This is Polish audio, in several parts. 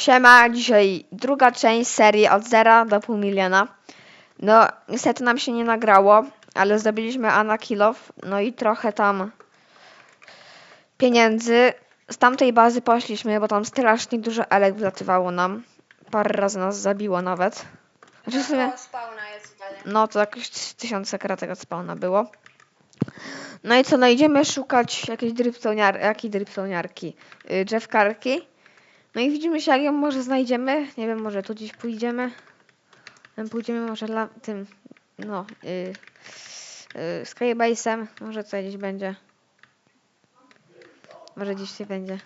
Siema, dzisiaj druga część serii od zera do pół miliona. No, niestety nam się nie nagrało, ale zdobyliśmy Anakilow, no i trochę tam pieniędzy. Z tamtej bazy poszliśmy, bo tam strasznie dużo elek wlatywało nam. Parę razy nas zabiło nawet. Znaczy no to jakieś tysiące kratek od spawna było. No i co, no idziemy szukać jakiejś driptoniar jakiej driptoniarki? Yy, Jeffkarki. No i widzimy się, jak ją może znajdziemy. Nie wiem, może tu gdzieś pójdziemy. Em, Pójdziemy może dla tym, no, yy, yy, Skybase'em. Może tutaj gdzieś będzie. Może gdzieś tutaj będzie.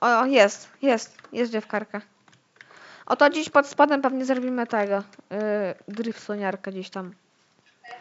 O, o, jest, jest, jest Jeffkarka. Oto gdzieś pod spodem pewnie zrobimy tego. Yy, driptoniarkę gdzieś tam.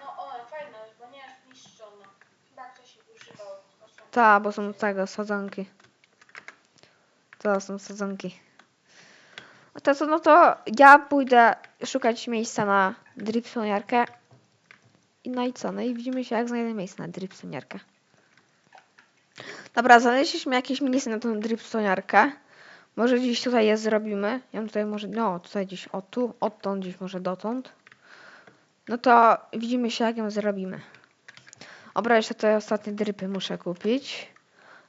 No o, fajna bo nie jest niszczona. Chyba ktoś się Ta, bo są tego, sadzonki. To są sadzonki. A to co, no to ja pójdę szukać miejsca na dripsoniarkę. I no i co? No i widzimy się, jak znajdę miejsce na dripsoniarkę. Dobra, znaleźliśmy jakieś miejsce na tą dripsoniarkę. Może gdzieś tutaj je zrobimy. Ja tutaj może, no tutaj gdzieś o tu, odtąd gdzieś może dotąd. No to widzimy się, jak ją zrobimy. Dobra, jeszcze te ostatnie drypy muszę kupić.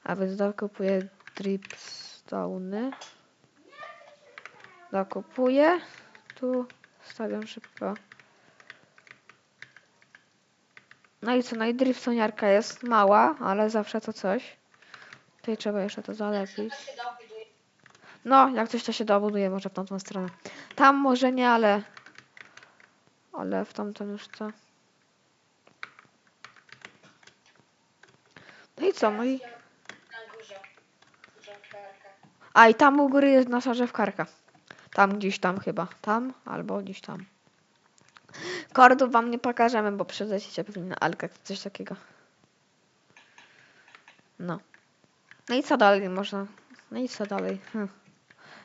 A więc dokupuję dripstony. Dokupuję. Tu stawiam szybko. No i co? No i dripstoniarka jest mała, ale zawsze to coś. Tutaj trzeba jeszcze to zalepić. To. No, jak coś to się dobuduje może w tamtą stronę. Tam może nie, ale... Ale w tamtą już co? No i co? No i... A i tam u góry jest nasza rzewkarka. Tam gdzieś tam chyba. Tam albo gdzieś tam. Kordów wam nie pokażemy, bo przylecicie pewnie na Alkę, coś takiego. No. No i co dalej można? No i co dalej? Hm.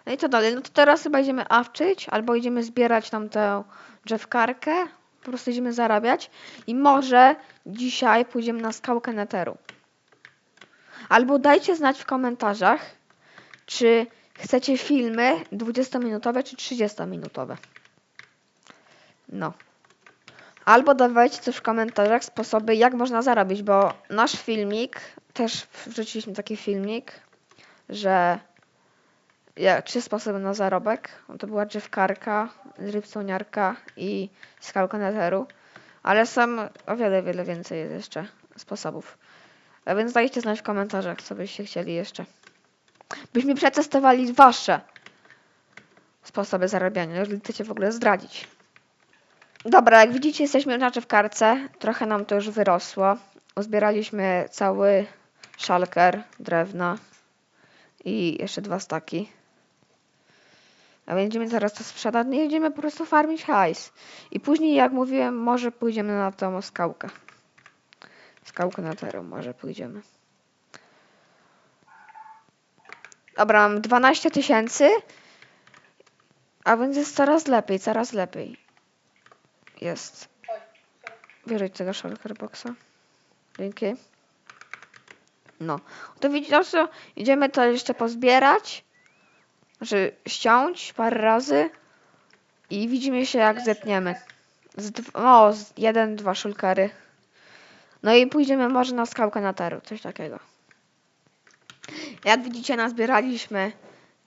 No i co dalej? No to teraz chyba idziemy awczyć, albo idziemy zbierać tam tę drzewkarkę. Po prostu idziemy zarabiać. I może dzisiaj pójdziemy na skałkę neteru. Albo dajcie znać w komentarzach, czy chcecie filmy 20-minutowe czy 30-minutowe. No. Albo dawajcie też w komentarzach sposoby, jak można zarobić, bo nasz filmik, też wrzuciliśmy taki filmik, że ja, trzy sposoby na zarobek. To była drzewkarka, rybsoniarka i skałka netheru. Ale są o wiele, wiele więcej jest jeszcze sposobów. A więc dajcie znać w komentarzach, co byście chcieli jeszcze byśmy przetestowali wasze sposoby zarabiania, chcecie w ogóle zdradzić. Dobra, jak widzicie, jesteśmy na w karce. Trochę nam to już wyrosło. Uzbieraliśmy cały szalker drewna i jeszcze dwa staki. A będziemy teraz to sprzedać i będziemy po prostu farmić hajs. I później, jak mówiłem, może pójdziemy na tą skałkę. Skałkę na tero może pójdziemy. Dobra, mam 12 tysięcy. A więc jest coraz lepiej, coraz lepiej. Jest. Wyrzuć tego shulker boxa. Dzięki. No. To widzicie, no co? Idziemy to jeszcze pozbierać. Znaczy ściąć parę razy. I widzimy się jak zetniemy. Z no, z jeden, dwa szulkery. No i pójdziemy może na skałkę na teru, coś takiego. Jak widzicie, nazbieraliśmy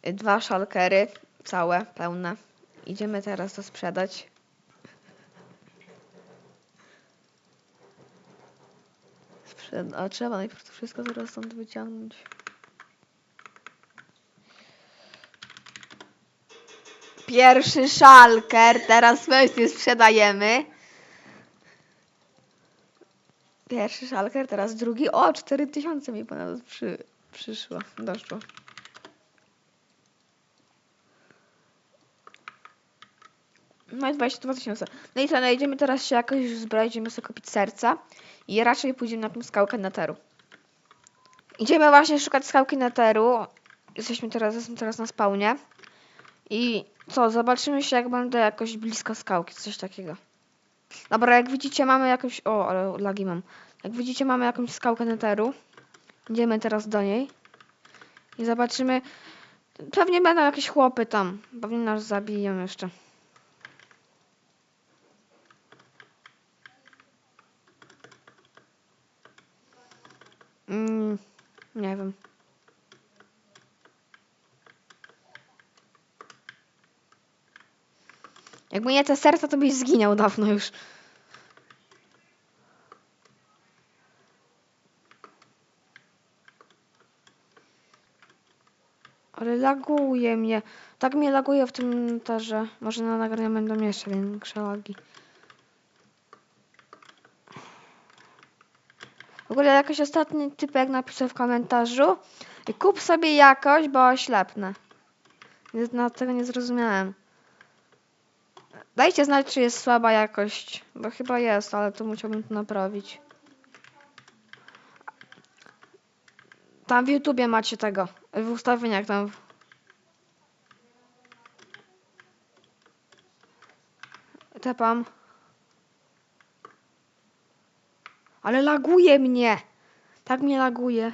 y, dwa szalkery, całe, pełne. Idziemy teraz to sprzedać. Sprzed... A trzeba najpierw to wszystko teraz stąd wyciągnąć. Pierwszy szalker, teraz my nie sprzedajemy. Pierwszy szalker, teraz drugi. O, 4000 mi ponad przy, przyszło, doszło. No i 22 tysiące. No i co, no idziemy teraz się jakoś zbroić, idziemy sobie kupić serca i raczej pójdziemy na tą skałkę Neteru. Idziemy właśnie szukać skałki Neteru. Jesteśmy teraz, jestem teraz na spawnie. I co, zobaczymy się jak będę jakoś blisko skałki, coś takiego. Dobra, jak widzicie mamy jakąś... O, ale lagi mam. Jak widzicie mamy jakąś skałkę Neteru. Idziemy teraz do niej. I zobaczymy. Pewnie będą jakieś chłopy tam. Pewnie nas zabiją jeszcze. Mm, nie wiem. Jakby nie te serca, to byś zginął dawno już. Ale laguje mnie. Tak mnie laguje w tym terze. Może na nagraniu będą jeszcze większe lagi. W ogóle jakiś ostatni typek napisał w komentarzu kup sobie jakoś, bo oślepnę. Na tego nie zrozumiałem. Dajcie znać, czy jest słaba jakość, bo chyba jest, ale to musiałbym to naprawić. Tam w YouTubie macie tego, w ustawieniach tam. Tepam. Ale laguje mnie. Tak mnie laguje.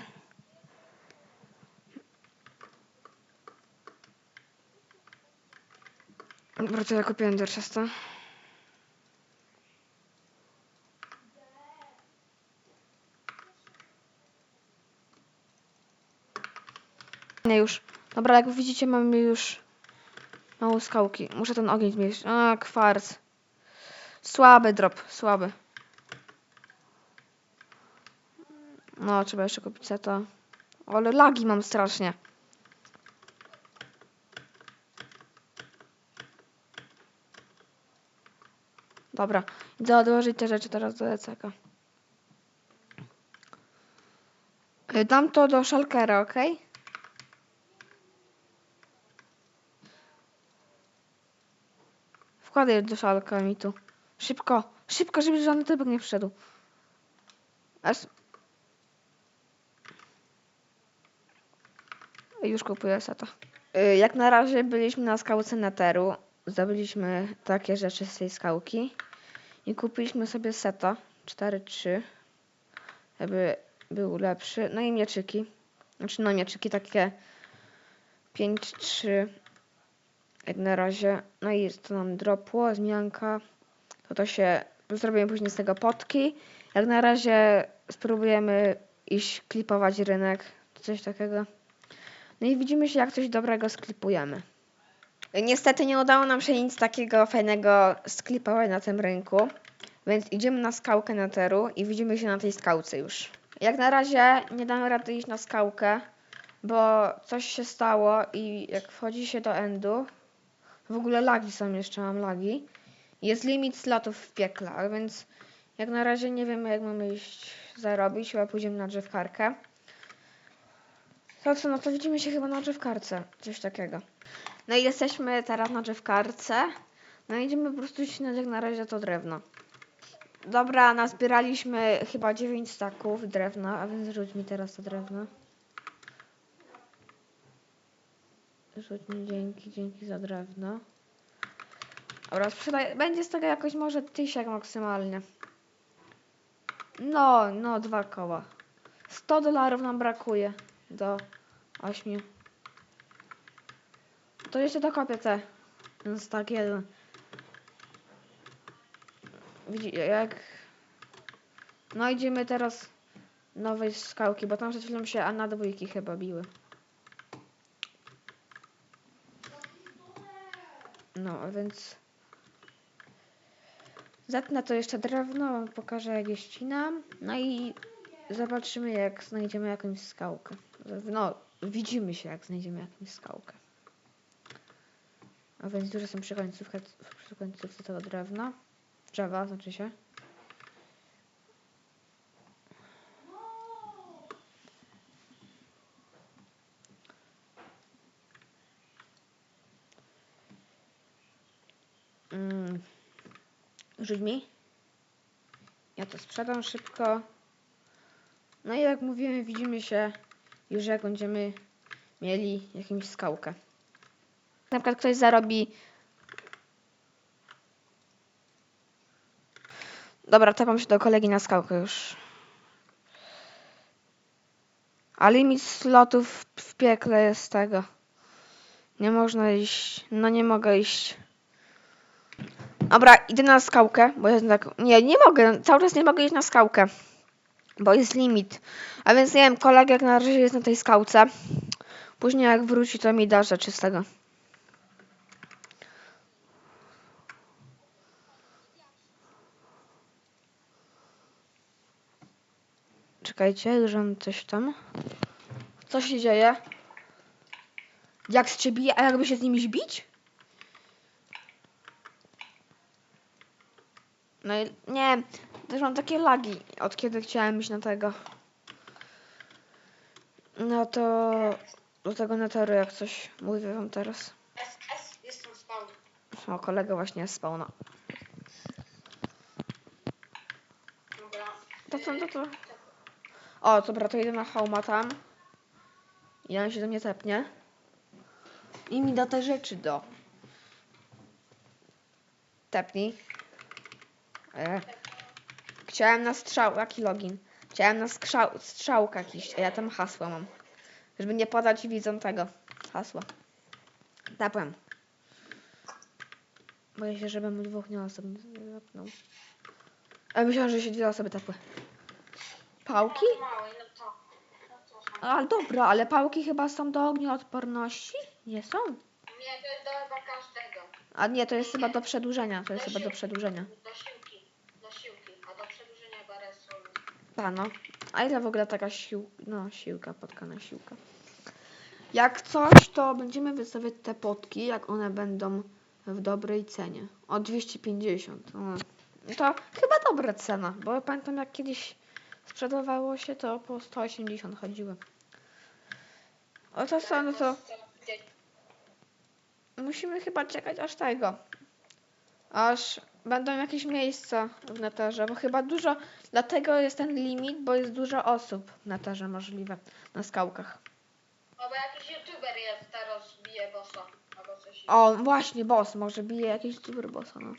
Dobra, to ja kupiłem Dorchester. Nie już. Dobra, jak widzicie mamy już mało skałki. Muszę ten ogień zmieścić. A, kwarc. Słaby drop, słaby. No, trzeba jeszcze kupić seta. Ale lagi mam strasznie. Dobra, idę odłożyć te rzeczy teraz do ECK. Y, Dam to do szalkera, ok? Wkładaj do szalka mi tu. Szybko, szybko, żeby żaden typek nie wszedł. Aż... Już kupuję seta. Y, Jak na razie byliśmy na skałce Neteru. Zdobyliśmy takie rzeczy z tej skałki. I kupiliśmy sobie seta 4-3, żeby był lepszy. No i mieczyki. Znaczy no mieczyki takie 5-3 jak na razie. No i to nam dropło, zmianka. To to się zrobimy później z tego potki. Jak na razie spróbujemy iść klipować rynek, coś takiego. No i widzimy się, jak coś dobrego sklipujemy. Niestety nie udało nam się nic takiego fajnego sklipować na tym rynku, więc idziemy na skałkę Neteru i widzimy się na tej skałce już. Jak na razie nie damy rady iść na skałkę, bo coś się stało i jak wchodzi się do endu, w ogóle lagi są jeszcze, mam lagi, jest limit slotów w piekle, więc jak na razie nie wiemy jak mamy iść zarobić, chyba pójdziemy na drzewkarkę. To co, no to widzimy się chyba na drzewkarce, coś takiego. No i jesteśmy teraz na drzewkarce. No i idziemy po prostu ścinać jak na razie to drewno. Dobra, nazbieraliśmy chyba 9 staków drewna, a więc rzuć mi teraz to drewno. Rzuć mi dzięki, dzięki za drewno. Dobra, będzie z tego jakoś może tysiak maksymalnie. No, no, dwa koła. 100 dolarów nam brakuje do 8. To jeszcze dokopię te. Ten stak jeden. Widzi, jak... No idziemy teraz nowej skałki, bo tam przed chwilą się a na dwójki chyba biły. Więc... Zetnę to jeszcze drewno, pokażę jak je ścinam. No i zobaczymy jak znajdziemy jakąś skałkę. No, widzimy się jak znajdziemy jakąś skałkę. A więc już jestem przy końcówce, przy końcówce tego drewna. Drzewa, znaczy się. Rzuć mi. Ja to sprzedam szybko. No i jak mówiłem, widzimy się już jak będziemy mieli jakąś skałkę. Na przykład ktoś zarobi. Dobra, tepam się do kolegi na skałkę już. A limit slotów w piekle jest tego. Nie można iść. No nie mogę iść. Dobra, idę na skałkę, bo jest tak. Nie, nie mogę. Cały czas nie mogę iść na skałkę. Bo jest limit. A więc nie wiem, kolega jak na razie jest na tej skałce. Później jak wróci, to mi da rzeczy z tego. Czekajcie, mam coś tam. Co się dzieje? Jak z ciebie, a jakby się z nimi bić? No i nie, też mam takie lagi, od kiedy chciałem iść na tego. No to do tego neteru jak coś mówię wam teraz. SS, jestem spawn. O, kolega właśnie spał, no. Dobra. To co, to co? O, dobra, to idę na hauma tam. I on się do mnie tepnie. I mi da te rzeczy do. Tepnij. E. Chciałem na strzał, jaki login? Chciałem na skrzał, strzałkach iść, a ja tam hasło mam. Żeby nie podać widzom tego hasła. Tepłem. Boję się, żebym dwóch nie osób nie zapnął. A myślałam, że się dwie osoby tepły. Pałki? Ale dobra, ale pałki chyba są do ognioodporności? Nie są. Nie, to jest do chyba każdego. A nie, to jest chyba do przedłużenia. To jest chyba do przedłużenia. Do siłki. A do przedłużenia chyba resu. No. A ile w ogóle taka sił... No, siłka, potkana siłka. Jak coś, to będziemy wystawiać te potki, jak one będą w dobrej cenie. O 250. O. No To chyba dobra cena, bo pamiętam jak kiedyś sprzedawało się, to po 180 chodziły. O to co, no to... Musimy chyba czekać aż tego. Aż będą jakieś miejsca w neterze, bo chyba dużo. Dlatego jest ten limit, bo jest dużo osób w neterze możliwe na skałkach. No bo jakiś youtuber jest teraz bije bossa. Albo coś. O, właśnie, boss. Może bije jakiś super bossa, no.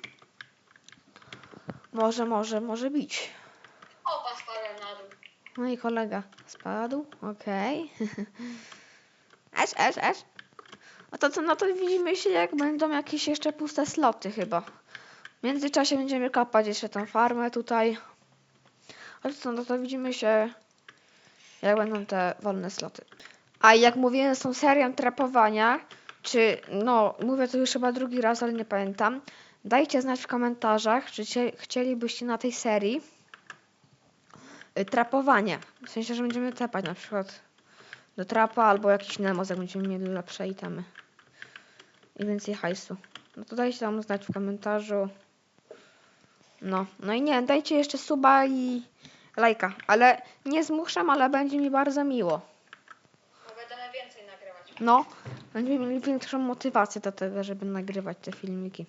Może, może, może bić. Opa spadłem na dół. No i kolega spadł, okej. Esz, esz, esz. A to co, no to widzimy się, jak będą jakieś jeszcze puste sloty chyba. Międzyczasie będziemy kopać jeszcze tą farmę tutaj. A to co, no to widzimy się, jak będą te wolne sloty. A jak mówiłem z tą serią trapowania, czy, no, mówię to już chyba drugi raz, ale nie pamiętam. Dajcie znać w komentarzach, czy cie, chcielibyście na tej serii y, trapowanie. W sensie, że będziemy tepać na przykład do trapa albo jakiś nemos, jak będziemy mieli lepsze itemy. I więcej hajsu. No to dajcie tam znać w komentarzu. No, no i nie, dajcie jeszcze suba i lajka. Ale nie zmuszam, ale będzie mi bardzo miło. Bo będziemy więcej nagrywać. No, będziemy mieli większą motywację do tego, żeby nagrywać te filmiki.